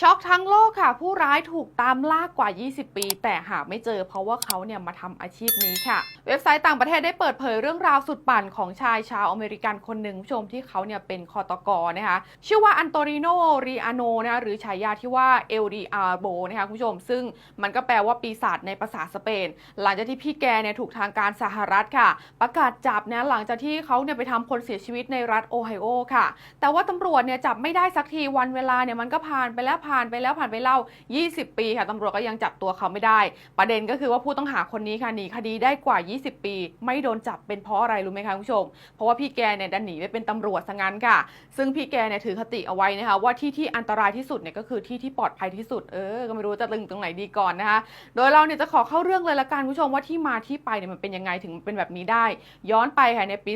ช็อกทั้งโลกค่ะ ผู้ร้ายถูกตามล่ากกว่า 20 ปี แต่หาไม่เจอเพราะว่าเขาเนี่ยมาทำอาชีพนี้ค่ะ เว็บไซต์ต่างประเทศได้เปิดเผยเรื่องราวสุดปั่นของชายชาวอเมริกันคนหนึ่งผู้ชมที่เขาเนี่ยเป็นคอตกรนะคะ ชื่อว่าอันโตริโนรีอาโนนะคะหรือฉายาที่ว่าเอลดีอาโบนะคะคุณผู้ชม ซึ่งมันก็แปลว่าปีศาจในภาษาสเปน หลังจากที่พี่แกเนี่ยถูกทางการสหรัฐค่ะ ประกาศจับนะหลังจากที่เขาเนี่ยไปทำคนเสียชีวิตในรัฐโอไฮโอค่ะ แต่ว่าตำรวจเนี่ยจับไม่ได้สักทีวันเวลาเนี่ยมันก็ผ่านไปแล้วผ่านไปแล้วผ่านไปเล่า 20 ปีค่ะตำรวจก็ยังจับตัวเขาไม่ได้ ประเด็นก็คือว่าผู้ต้องหาคนนี้ค่ะหนีคดีได้กว่า 20 ปี ไม่โดนจับเป็นเพราะอะไรรู้ไหมคะคุณผู้ชม เพราะว่าพี่แกเนี่ยดันหนีไปเป็นตำรวจซะงั้นค่ะ ซึ่งพี่แกเนี่ยถือคติเอาไว้นะคะว่าที่ที่อันตรายที่สุดเนี่ยก็คือที่ที่ปลอดภัยที่สุดเออก็ไม่รู้จะตึงตรงไหนดีก่อนนะคะโดยเราเนี่ยจะขอเข้าเรื่องเลยละกันคุณผู้ชมว่าที่มาที่ไปเนี่ยมันเป็นยังไงถึงเป็นแบบนี้ได้ ย้อนไปค่ะในปี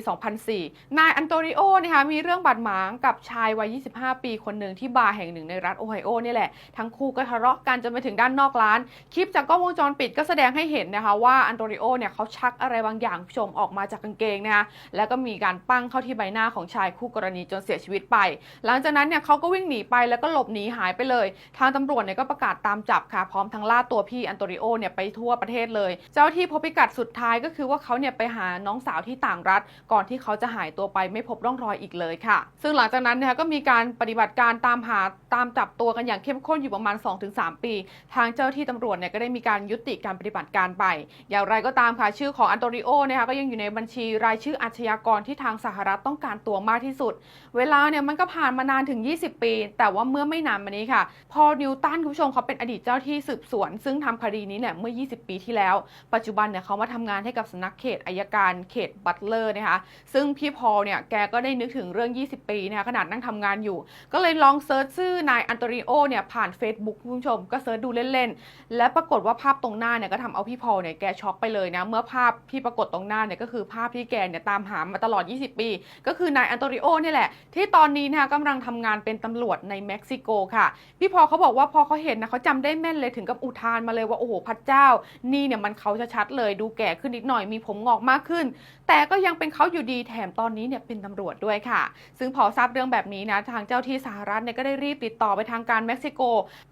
2004 นายอันโตริโอนะคะมีเรื่องบาดหมางกับชายวัย 25 ปีคนหนึ่งที่บาร์แห่งหนึ่งในรัฐโอไฮโอนี่แหละ ทั้งคู่ก็ทะเลาะกันจนไปถึงด้านนอกร้าน คลิปจากกล้องวงจรปิดก็แสดงให้เห็นนะคะว่าอันโตริโอเนี่ยเขาชักอะไรบางอย่างผู้ชมออกมาจากกางเกงนะคะแล้วก็มีการปั้งเข้าที่ใบหน้าของชายคู่กรณีจนเสียชีวิตไป หลังจากนั้นเนี่ยเขาก็วิ่งหนีไปแล้วก็หลบหนีหายไปเลย ทางตำรวจเนี่ยก็ประกาศตามจับค่ะ พร้อมทั้งล่าตัวพี่อันโตริโอเนี่ยไปทั่วประเทศเลย เจ้าที่พบพิกัดสุดท้ายก็คือว่าเขาเนี่ยไปหาน้องสาวที่ต่างรัฐ ก่อนที่เขาจะหายตัวไปไม่พบร่องรอยอีกเลยค่ะ ซึ่งหลังจากนั้นนะคะก็มีการปฏิบัติการตามหาตามจับตัวกันอย่างเข้มข้นอยู่ประมาณ 2-3 ปี ทางเจ้าที่ตำรวจเนี่ยก็ได้มีการยุติการปฏิบัติการไป อย่างไรก็ตามค่ะชื่อของอันโตริโอนะคะก็ยังอยู่ในบัญชีรายชื่ออาชญากรที่ทางสหรัฐต้องการตัวมากที่สุด เวลาเนี่ยมันก็ผ่านมานานถึง 20 ปี แต่ว่าเมื่อไม่นานมานี้ค่ะ พอนิวตันคุณผู้ชมเขาเป็นอดีตเจ้าที่สืบสวน ซึ่งทำคดีนี้เนี่ยเมื่อ 20 ปีที่แล้ว ปัจจุบันเนี่ยเขามาทำงานให้กับสนักเขตอายการเขตบัตเลอร์นะคะซึ่งพี่พอลเนี่ยแกก็ได้นึกถึงเรื่อง 20 ปีนะคะขนาดนั่งทำงานอยู่ ก็เลยลองเซิร์ชชื่อนายอันโตริโอเนี่ยผ่าน Facebook คุณผู้ชม ก็เซิร์ชดูเล่นๆ และปรากฏว่าภาพตรงหน้าเนี่ยก็ทำเอาพี่พอลเนี่ยแกช็อกไปเลยนะ เมื่อภาพที่ปรากฏตรงหน้าเนี่ยก็คือภาพที่แกเนี่ยตามหามาตลอด 20 ปี ก็คือนายอันโตริโอเนี่ยแหละ ที่ตอนนี้นะคะกำลังทำงานเป็นตำรวจในเม็กซิโกค่ะ พี่พอลเขาบอกว่าพอเขาเห็นนะเขาจำได้แม่นเลยถึงกับอุทานมาเลยว่าโอ้โหพระเจ้า นี่เนี่ยมันเขาชัดๆเลยดูแก่ขึ้นนิดหน่อยมีผมงอกมากขึ้น แต่ก็ยังเป็นเขาอยู่ดีแถมตอนนี้เนี่ยเป็นตำรวจด้วยค่ะ ซึ่งพอทราบเรื่องแบบนี้นะทางเจ้าที่สหรัฐเนี่ยก็ได้รีบติดต่อไปทางการเม็กซิโก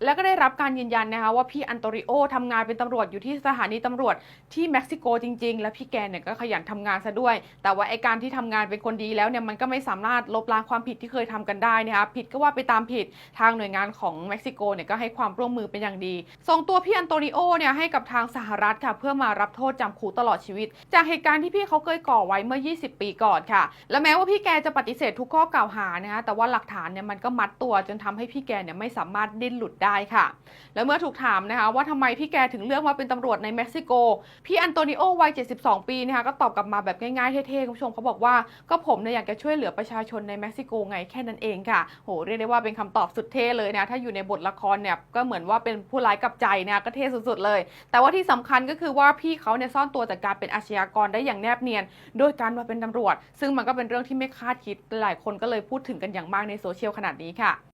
แล้วก็ได้รับการยืนยันนะคะว่าพี่อันโตริโอทำงานเป็นตำรวจอยู่ที่สถานีตำรวจที่เม็กซิโกจริง ๆ และพี่แกเนี่ยก็ขยันทำงานซะด้วย แต่ว่าไอการที่ทำงานเป็นคนดีแล้วเนี่ยมันก็ไม่สามารถลบล้างความผิดที่เคยทำกันได้นะคะผิดก็ว่าไปตามผิดทางหน่วยงานของเม็กซิโกเนี่ยก็ให้ความร่วมมือเป็นอย่างดี ส่งตัวพี่อันโตนิโอเนี่ยให้กับทางสหรัฐค่ะเพื่อมารับโทษจำคุกตลอดชีวิต จากเหตุการณ์ที่พี่เขาเคยก่อไว้เมื่อ 20 ปีก่อนค่ะ และแม้ว่าพี่แกจะปฏิเสธทุกข้อกล่าวหานะคะแต่ว่าหลักฐานเนี่ยมันก็มัดตัวจนทำให้พี่แกเนี่ยไม่สาามารถดิ้นหลุดได้ค่ะ แล้วเมื่อถูกถามนะคะว่าทำไมพี่แกถึงเลือกมาเป็นตำรวจในเม็กซิโก พี่อันโตนิโอวัย 72 ปีนะคะก็ตอบกลับมาแบบง่ายๆเท่ๆคุณผู้ชมเขาบอกว่าก็ผมเนี่ยอยากจะช่วยเหลือประชาชนในเม็กซิโกไงแค่นั้นเองค่ะโหเรียกได้ว่าเป็นคำตอบสุดเท่เลยนะถ้าอยู่ในบทละครเนี่ยก็เหมือนว่าเป็นผู้ร้ายกับใจนะก็เท่สุดๆเลย แต่ว่าที่สำคัญก็คือว่าพี่เขาเนี่ยซ่อนตัวจากการเป็นอาชญากรได้อย่างแนบเนียน โดยการมาเป็นตำรวจ ซึ่งมันก็เป็นเรื่องที่ไม่คาดคิดหลายคนก็เลยพูดถึงกันอย่างมากในโซเชียลขนาดนี้ค่ะ